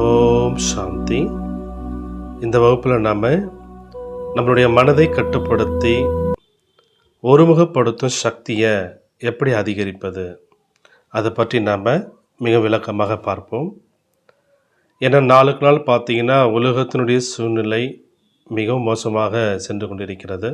ஓம் சாந்தி. இந்த வகுப்பில் நாம் நம்மளுடைய மனதை கட்டுப்படுத்தி ஒருமுகப்படுத்தும் சக்தியை எப்படி அதிகரிப்பது? அதை பற்றி நாம் மிக விளக்கமாக பார்ப்போம். ஏன்னா நாளுக்கு நாள் பார்த்தீங்கன்னா உலகத்தினுடைய சூழ்நிலை மிகவும் மோசமாக சென்று கொண்டிருக்கிறது.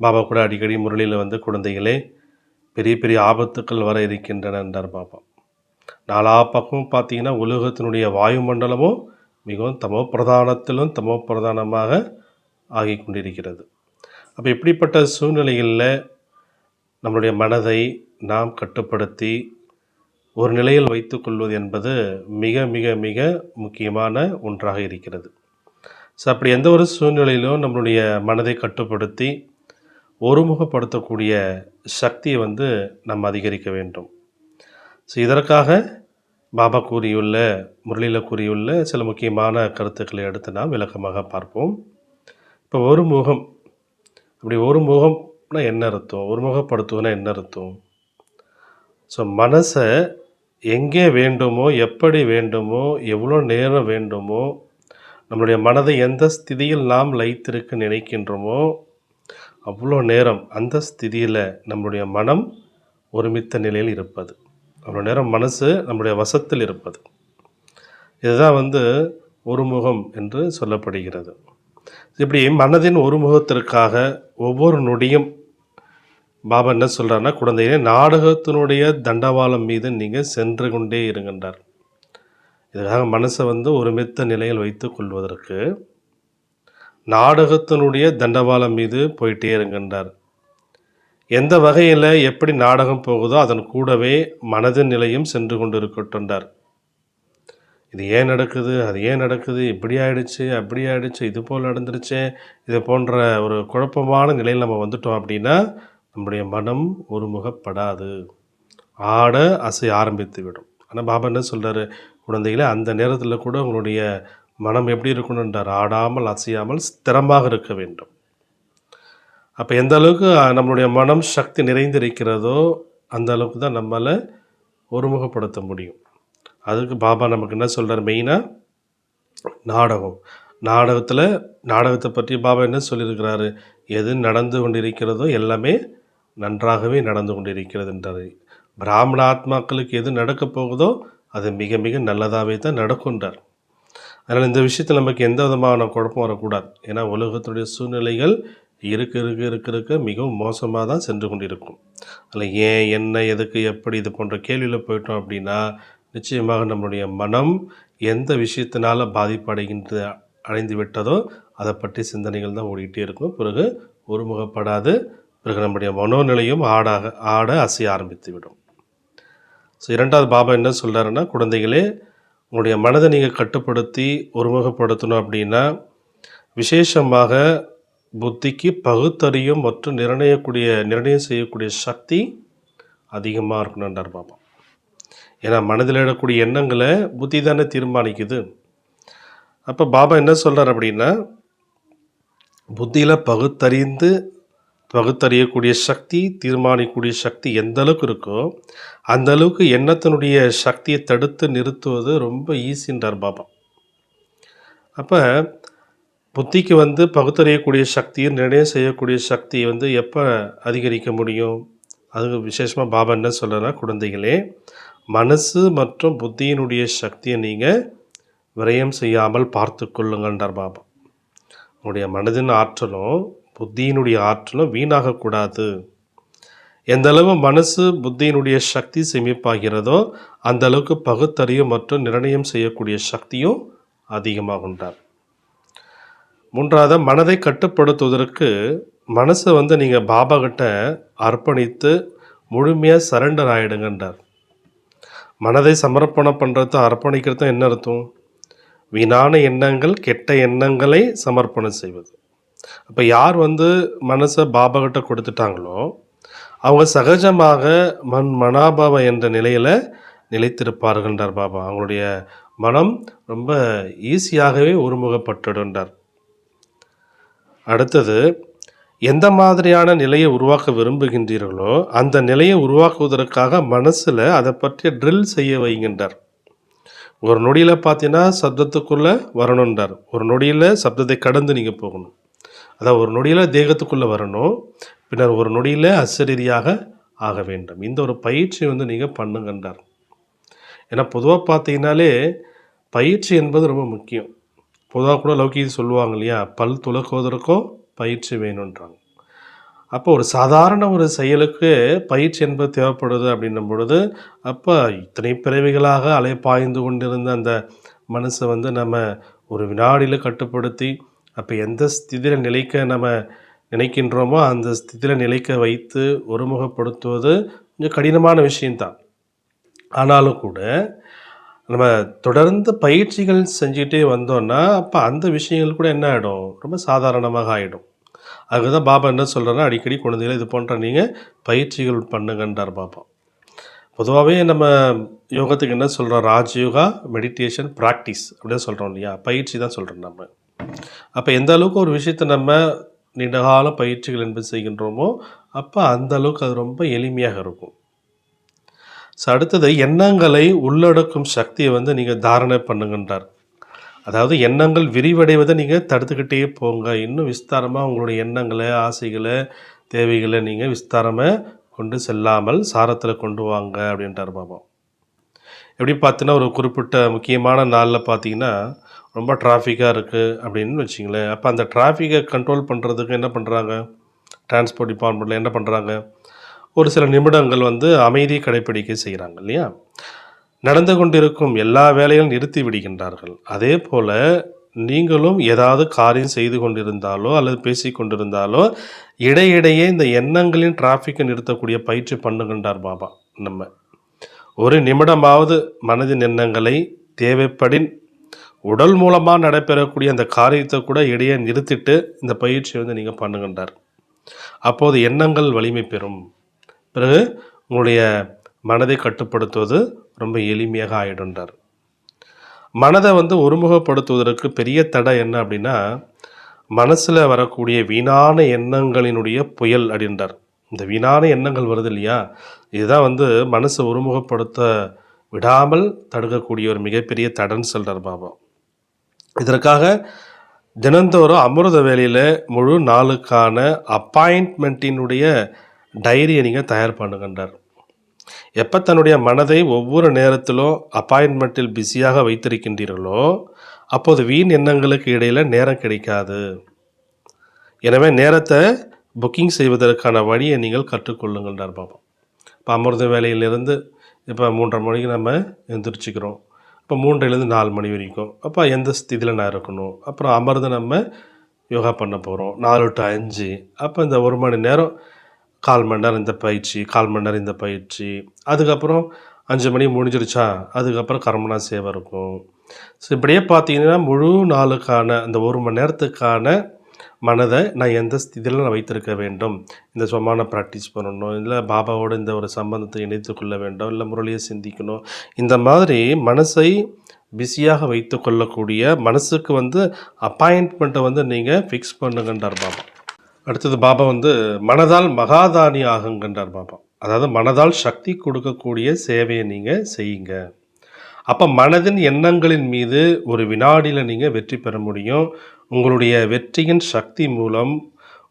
பாபா கூட அடிக்கடி முரளியில் வந்து குழந்தைகளே பெரிய பெரிய ஆபத்துக்கள் வர இருக்கின்றன என்றார் பாபா. நாலா பக்கமும் பார்த்தீங்கன்னா உலகத்தினுடைய வாயுமண்டலமும் மிகவும் தமோ பிரதானத்திலும் தமோ பிரதானமாக ஆகி கொண்டிருக்கிறது. அப்போ இப்படிப்பட்ட சூழ்நிலைகளில் நம்மளுடைய மனதை நாம் கட்டுப்படுத்தி ஒரு நிலையில் வைத்துக்கொள்வது என்பது மிக மிக மிக முக்கியமான ஒன்றாக இருக்கிறது. ஸோ அப்படி எந்த ஒரு சூழ்நிலையிலும் நம்மளுடைய மனதை கட்டுப்படுத்தி ஒருமுகப்படுத்தக்கூடிய சக்தியை வந்து நம்ம அதிகரிக்க வேண்டும். ஸோ இதற்காக பாபா கூறியுள்ள முரளியில் கூறியுள்ள சில முக்கியமான கருத்துக்களை எடுத்து நாம் விளக்கமாக பார்ப்போம். இப்போ ஒரு முகம் அப்படி ஒரு முகம்னா என்ன அர்த்தம்? ஒரு முகப்படுத்துவனா என்ன அர்த்தம்? ஸோ மனசை எங்கே வேண்டுமோ எப்படி வேண்டுமோ எவ்வளோ நேரம் வேண்டுமோ நம்மளுடைய மனதை எந்த ஸ்திதியில் நாம் லைத்திருக்க நினைக்கின்றோமோ அவ்வளோ நேரம் அந்த ஸ்திதியில் நம்மளுடைய மனம் ஒருமித்த நிலையில் இருப்பது. அவ்வளோ நேரம் மனசு நம்முடைய வசத்தில் இருப்பது. இதுதான் வந்து ஒருமுகம் என்று சொல்லப்படுகிறது. இப்படி மனதின் ஒருமுகத்திற்காக ஒவ்வொரு நொடியும் பாபா என்ன சொல்கிறாருன்னா குழந்தைகளே நாடகத்தினுடைய தண்டவாளம் மீது நீங்கள் சென்று கொண்டே இருக்கின்றார் இதுக்காக மனசை வந்து ஒருமித்த நிலையில் வைத்து கொள்வதற்கு நாடகத்தினுடைய தண்டவாளம் மீது போயிட்டே இருக்கின்றார் எந்த வகையில் எப்படி நாடகம் போகுதோ அதன் கூடவே மனதின் நிலையும் சென்று கொண்டு இருக்கட்டும்ன்றார் இது ஏன் நடக்குது? அது ஏன் நடக்குது? இப்படி ஆயிடுச்சு அப்படி ஆயிடுச்சு இது போல் நடந்துருச்சு இது போன்ற ஒரு குழப்பமான நிலையில் நம்ம வந்துட்டோம் அப்படின்னா நம்முடைய மனம் ஒருமுகப்படாது. ஆட அசை ஆரம்பித்து விடும் ஆனால் பாபா என்ன சொல்கிறாரு குழந்தைகளே அந்த நேரத்தில் கூட உங்களுடைய மனம் எப்படி இருக்கணுன்றார் ஆடாமல் அசையாமல் ஸ்திரமாக இருக்க வேண்டும். அப்போ எந்த அளவுக்கு நம்மளுடைய மனம் சக்தி நிறைந்திருக்கிறதோ அந்த அளவுக்கு தான் நம்மளை ஒருமுகப்படுத்த முடியும். அதுக்கு பாபா நமக்கு என்ன சொல்கிறார் மெயினாக நாடகம். நாடகத்தில் நாடகத்தை பற்றி பாபா என்ன சொல்லியிருக்கிறாரு? எது நடந்து கொண்டிருக்கிறதோ எல்லாமே நன்றாகவே நடந்து கொண்டிருக்கிறது என்றார். பிராமண ஆத்மாக்களுக்கு எது நடக்கப் போகுதோ அது மிக மிக நல்லதாகவே தான் நடக்கும்ன்றார் அதனால் இந்த விஷயத்தில் நமக்கு எந்த விதமான குழப்பம் வரக்கூடாது. ஏன்னா உலகத்துடைய சூழ்நிலைகள் இருக்க இருக்க இருக்க இருக்க மிகவும் மோசமாக தான் சென்று கொண்டிருக்கும். அதில் ஏன் என்ன எதுக்கு எப்படி இது போன்ற கேள்வியில் போயிட்டோம் அப்படின்னா நிச்சயமாக நம்மளுடைய மனம் எந்த விஷயத்தினால பாதிப்படைகின்ற அடைந்து விட்டதோ அதை பற்றி சிந்தனைகள் தான் ஓடிக்கிட்டே இருக்கும். பிறகு ஒருமுகப்படாது பிறகு நம்முடைய மனோநிலையும் ஆடாக ஆட அசைய ஆரம்பித்து விடும். ஸோ இரண்டாவது பாபா என்ன சொல்கிறாருன்னா குழந்தைகளே உங்களுடைய மனதை நீங்கள் கட்டுப்படுத்தி ஒருமுகப்படுத்தணும் அப்படின்னா விசேஷமாக புத்திக்கு பகுத்தறியும் மற்றும் நிர்ணயக்கூடிய நிர்ணயம் செய்யக்கூடிய சக்தி அதிகமாக இருக்கணுன்றார் பாபா ஏன்னா மனதில் எழக்கூடிய எண்ணங்களை புத்தி தானே தீர்மானிக்குது. அப்போ பாபா என்ன சொல்கிறார் அப்படின்னா புத்தியில் பகுத்தறிந்து பகுத்தறியக்கூடிய சக்தி தீர்மானிக்கக்கூடிய சக்தி எந்த அளவுக்கு இருக்கோ அந்த அளவுக்கு எண்ணத்தினுடைய சக்தியை தடுத்து நிறுத்துவது ரொம்ப ஈஸின்றார் பாபா. அப்போ புத்திக்கு வந்து பகுத்தறியக்கூடிய சக்தியை நிர்ணயம் செய்யக்கூடிய சக்தி வந்து எப்போ அதிகரிக்க முடியும்? அது விசேஷமாக பாபா என்ன சொல்கிறேன்னா குழந்தைகளே மனசு மற்றும் புத்தியினுடைய சக்தியை நீங்கள் விரயம் செய்யாமல் பார்த்து கொள்ளுங்கன்றார் பாபா. உங்களுடைய மனதின் ஆற்றலும் புத்தியினுடைய ஆற்றலும் வீணாகக்கூடாது எந்த அளவு மனசு புத்தியினுடைய சக்தி சேமிப்பாகிறதோ அந்த அளவுக்கு பகுத்தறியும் மற்றும் நிர்ணயம் செய்யக்கூடிய சக்தியும் அதிகமாகின்றார். மூன்றாவது மனதை கட்டுப்படுத்துவதற்கு மனசை வந்து நீங்கள் பாபா கிட்ட அர்ப்பணித்து முழுமையாக சரண்டர் ஆகிடுங்கன்றார் மனதை சமர்ப்பணம் பண்ணுறது அர்ப்பணிக்கிறது என்ன அர்த்தம்? வீணான எண்ணங்கள் கெட்ட எண்ணங்களை சமர்ப்பணம் செய்வது. அப்போ யார் வந்து மனசை பாபா கிட்ட கொடுத்துட்டாங்களோ அவங்க சகஜமாக மண் மனாபாவ என்ற நிலையில் நிலைத்திருப்பார்கள்ன்றார் பாபா. அவங்களுடைய மனம் ரொம்ப ஈஸியாகவே ஒருமுகப்பட்டுடுன்றார் அடுத்தது எந்த மாதிரியான நிலையை உருவாக்க விரும்புகின்றீர்களோ அந்த நிலையை உருவாக்குவதற்காக மனசில் அதை பற்றி ட்ரில் செய்ய வைகின்றார் ஒரு நொடியில் பார்த்தீங்கன்னா சப்தத்துக்குள்ளே வரணுன்றார் ஒரு நொடியில் சப்தத்தை கடந்து நீங்கள் போகணும். அதாவது ஒரு நொடியில் தேகத்துக்குள்ளே வரணும். பின்னர் ஒரு நொடியில் அசரீதியாக ஆக வேண்டும். இந்த ஒரு பயிற்சி வந்து நீங்கள் பண்ணுங்கன்றார். ஏன்னா பொதுவாக பார்த்தீங்கன்னாலே பயிற்சி என்பது ரொம்ப முக்கியம். பொதுவாக கூட லௌகீது சொல்லுவாங்க இல்லையா? பல் துலக்குவதற்கும் பயிற்சி வேணுன்றாங்க அப்போ ஒரு சாதாரண ஒரு செயலுக்கு பயிற்சி என்பது தேவைப்படுது அப்படின்னும் பொழுது அப்போ இத்தனை பிறவிகளாக அலைப்பாய்ந்து கொண்டிருந்த அந்த மனசை வந்து நம்ம ஒரு வினாடியில் கட்டுப்படுத்தி அப்போ எந்த ஸ்திதியில் நிலைக்க நம்ம நினைக்கின்றோமோ அந்த ஸ்திதியில் நிலைக்க வைத்து ஒருமுகப்படுத்துவது கொஞ்சம் கடினமான விஷயந்தான் ஆனாலும் கூட நம்ம தொடர்ந்து பயிற்சிகள் செஞ்சுக்கிட்டே வந்தோம்னா அப்போ அந்த விஷயங்கள் கூட என்ன ஆகிடும் ரொம்ப சாதாரணமாக ஆகிடும் அதுக்கு தான் பாபா என்ன சொல்கிறேன்னா அடிக்கடி குழந்தைகளை இது போன்ற நீங்கள் பயிற்சிகள் பண்ணுங்கன்றார் பாபா. பொதுவாகவே நம்ம யோகத்துக்கு என்ன சொல்கிறோம் ராஜயோகா மெடிடேஷன் ப்ராக்டிஸ் அப்படின்னு சொல்கிறோம் இல்லையா? பயிற்சி தான் சொல்கிறோம் நம்ம. அப்போ எந்த அளவுக்கு ஒரு விஷயத்தை நம்ம நீண்டகால பயிற்சிகள் என்பது செய்கின்றோமோ அப்போ அந்த அளவுக்கு அது ரொம்ப எளிமையாக இருக்கும். ஸோ அடுத்தது எண்ணங்களை உள்ளடக்கும் சக்தியை வந்து நீங்கள் தாரணை பண்ணுங்கன்றார். அதாவது எண்ணங்கள் விரிவடைவதை நீங்கள் தடுத்துக்கிட்டே போங்க. இன்னும் விஸ்தாரமாக உங்களுடைய எண்ணங்களை ஆசைகளை தேவைகளை நீங்கள் விஸ்தாரமாக கொண்டு செல்லாமல் சாரத்தில் கொண்டு வாங்க அப்படின்ட்டார் பாபா. எப்படி பார்த்தீங்கன்னா ஒரு குறிப்பிட்ட முக்கியமான நாளில் பார்த்தீங்கன்னா ரொம்ப டிராஃபிக்காக இருக்குது அப்படின்னு வச்சிங்களேன். அப்போ அந்த டிராஃபிக்கை கண்ட்ரோல் பண்ணுறதுக்கு என்ன பண்ணுறாங்க டிரான்ஸ்போர்ட் டிபார்ட்மெண்ட்டில் என்ன பண்ணுறாங்க ஒரு சில நிமிடங்கள் வந்து அமைதி கடைப்பிடிக்க செய்கிறாங்க இல்லையா? நடந்து கொண்டிருக்கும் எல்லா வேலையும் நிறுத்தி விடுகின்றார்கள். அதே போல் நீங்களும் ஏதாவது காரியம் செய்து கொண்டிருந்தாலோ அல்லது பேசி கொண்டிருந்தாலோ இடையிடையே இந்த எண்ணங்களின் டிராஃபிக்கை நிறுத்தக்கூடிய பயிற்சி பண்ணுகின்றார் பாபா நம்ம. ஒரு நிமிடமாவது மனதின் எண்ணங்களை தேவைப்படின் உடல் மூலமாக நடைபெறக்கூடிய அந்த காரியத்தை கூட இடையே நிறுத்திட்டு இந்த பயிற்சியை வந்து நீங்கள் பண்ணுகின்றார். அப்போது எண்ணங்கள் வலிமை பெறும். பிறகு உங்களுடைய மனதை கட்டுப்படுத்துவது ரொம்ப எளிமையாக ஆயிடுன்றார் மனதை வந்து ஒருமுகப்படுத்துவதற்கு பெரிய தடை என்ன அப்படின்னா மனசில் வரக்கூடிய வீணான எண்ணங்களினுடைய புயல் அப்படின்றார். இந்த வீணான எண்ணங்கள் வருது இல்லையா? இதுதான் வந்து மனசை ஒருமுகப்படுத்த விடாமல் தடுக்கக்கூடிய ஒரு மிகப்பெரிய தடன் சொல்கிறார் பாபா. இதற்காக தினந்தோறும் அமிர்த வேலையில் முழு நாளுக்கான அப்பாயின்மெண்ட்டினுடைய டைரியை நீங்கள் தயார் பண்ணுங்கன்றார். எப்போ தன்னுடைய மனதை ஒவ்வொரு நேரத்திலும் அப்பாயின்மெண்ட்டில் பிஸியாக வைத்திருக்கின்றீர்களோ அப்போது வீண் எண்ணங்களுக்கு இடையில் நேரம் கிடைக்காது. எனவே நேரத்தை புக்கிங் செய்வதற்கான வழியை நீங்கள் கற்றுக்கொள்ளுங்கள்டார் பாபா. இப்போ அமிர்த வேலையிலிருந்து இப்போ மூன்றரை மணிக்கு நம்ம எந்திரிச்சிக்கிறோம். இப்போ மூன்றிலேருந்து நாலு மணி வரைக்கும். அப்போ எந்த ஸ்திதியில் நான் இருக்கணும்? அப்புறம் அமர்ந்து நம்ம யோகா பண்ண போகிறோம் நாலு டு அஞ்சு. அப்போ இந்த ஒரு மணி நேரம் கால் மணி நேரம் இந்த பயிற்சி கால் மணி நேரம் இந்த பயிற்சி. அதுக்கப்புறம் அஞ்சு மணி முடிஞ்சிருச்சா? அதுக்கப்புறம் கர்மனா சேவை இருக்கும். ஸோ இப்படியே பார்த்தீங்கன்னா முழு நாளுக்கான அந்த ஒரு மணி நேரத்துக்கான மனதை நான் எந்த ஸ்திதியில் நான் வைத்திருக்க வேண்டும். இந்த சுமான ப்ராக்டிஸ் பண்ணணும். இல்லை பாபாவோட இந்த ஒரு சம்பந்தத்தை இணைத்து கொள்ள வேண்டும். இல்லை முரளியை சிந்திக்கணும். இந்த மாதிரி மனசை பிஸியாக வைத்து கொள்ளக்கூடிய மனசுக்கு வந்து அப்பாயின்மெண்ட்டை வந்து நீங்கள் ஃபிக்ஸ் பண்ணுங்கன்றார் பாபா. அடுத்தது பாபா வந்து மனதால் மகாதானி ஆகுங்கன்றார் பாபா. அதாவது மனதால் சக்தி கொடுக்கக்கூடிய சேவையை நீங்கள் செய்யுங்க. அப்போ மனதின் எண்ணங்களின் மீது ஒரு வினாடியில் நீங்கள் வெற்றி பெற முடியும். உங்களுடைய வெற்றியின் சக்தி மூலம்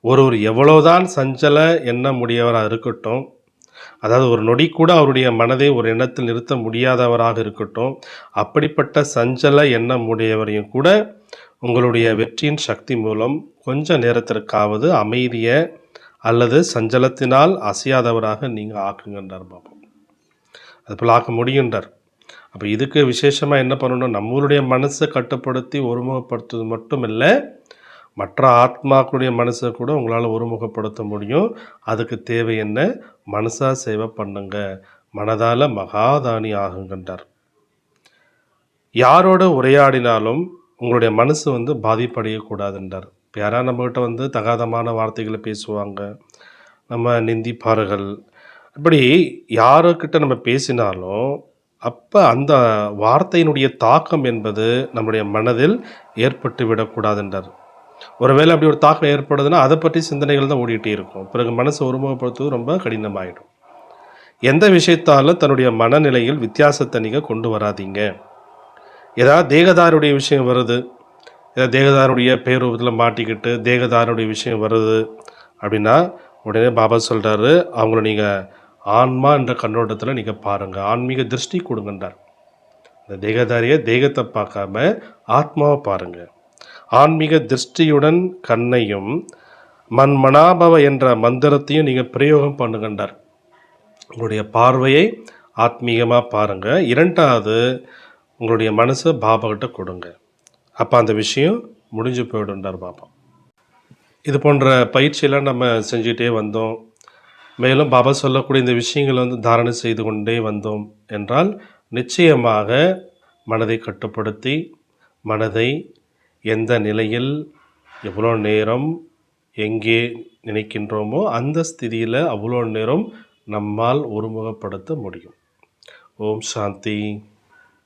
ஒருவர் எவ்வளோதான் சஞ்சல எண்ண முடியவராக இருக்கட்டும் அதாவது ஒரு நொடி கூட அவருடைய மனதை ஒரு எண்ணத்தில் நிறுத்த முடியாதவராக இருக்கட்டும் அப்படிப்பட்ட சஞ்சல எண்ணம் உடையவரையும் கூட உங்களுடைய வெற்றியின் சக்தி மூலம் கொஞ்ச நேரத்திற்காவது அமைதியை அல்லது சஞ்சலத்தினால் அசையாதவராக நீங்கள் ஆக்குங்கன்றார் பாபா அதுபோல் ஆக்க முடியுன்றார். அப்போ இதுக்கு விசேஷமாக என்ன பண்ணணும்? நம்மளுடைய மனசை கட்டுப்படுத்தி ஒருமுகப்படுத்துவது மட்டும் இல்லை மற்ற ஆத்மாக்களுடைய மனசை கூட உங்களால் ஒருமுகப்படுத்த முடியும். அதுக்கு தேவை என்ன? மனசா சேவை பண்ணுங்க. மனதால் மகாதானி ஆகுங்கன்றார். யாரோட உரையாடினாலும் உங்களுடைய மனசு வந்து பாதிப்படையக்கூடாதுன்றார். இப்போ யாராவது நம்மகிட்ட வந்து தகாதமான வார்த்தைகளை பேசுவாங்க. நம்ம நிந்திப்பார்கள். இப்படி யாருக்கிட்ட நம்ம பேசினாலும் அப்போ அந்த வார்த்தையினுடைய தாக்கம் என்பது நம்முடைய மனதில் ஏற்பட்டு விடக்கூடாதுன்றார். ஒருவேளை அப்படி ஒரு தாக்கம் ஏற்படுதுன்னா அதை பற்றி சிந்தனைகள் தான் ஓடிட்டே இருக்கும். பிறகு மனசை ஒருமுகப்படுத்துவது ரொம்ப கடினமாயிடும். எந்த விஷயத்தாலும் தன்னுடைய மனநிலையில் வித்தியாசத்தை நீங்கள் கொண்டு வராதீங்க. ஏதாவது தேகதாருடைய விஷயம் வருது ஏதாவது தேகதாருடைய பேரூபத்தில் மாட்டிக்கிட்டு தேகதாருடைய விஷயம் வருது அப்படின்னா உடனே பாபா சொல்கிறாரு அவங்கள நீங்கள் ஆன்மா என்ற கண்ணோட்டத்தில் நீங்கள் பாருங்கள் ஆன்மீக திருஷ்டி கொடுங்கன்றார். இந்த தேகதாரியை தேகத்தை பார்க்காம ஆத்மாவை பாருங்கள் ஆன்மீக திருஷ்டியுடன் கண்ணையும் மன்மனாபவ என்ற மந்திரத்தையும் நீங்கள் பிரயோகம் பண்ணுங்கன்றார். உங்களுடைய பார்வையை ஆத்மீகமாக பாருங்கள் இரண்டாவது உங்களுடைய மனசை பாபாக்கிட்ட கொடுங்க. அப்போ அந்த விஷயம் முடிஞ்சு போயிடும்ன்றார் பாபா. இது போன்ற பயிற்சியெல்லாம் நம்ம செஞ்சுக்கிட்டே வந்தோம். மேலும் பாபா சொல்லக்கூடிய இந்த விஷயங்களை வந்து தாரணை செய்து கொண்டே வந்தோம் என்றால் நிச்சயமாக மனதை கட்டுப்படுத்தி மனதை எந்த நிலையில் எவ்வளோ நேரம் எங்கே நினைக்கின்றோமோ அந்த ஸ்திதியில் அவ்வளோ நேரம் நம்மால் ஒருமுகப்படுத்த முடியும். ஓம் சாந்தி.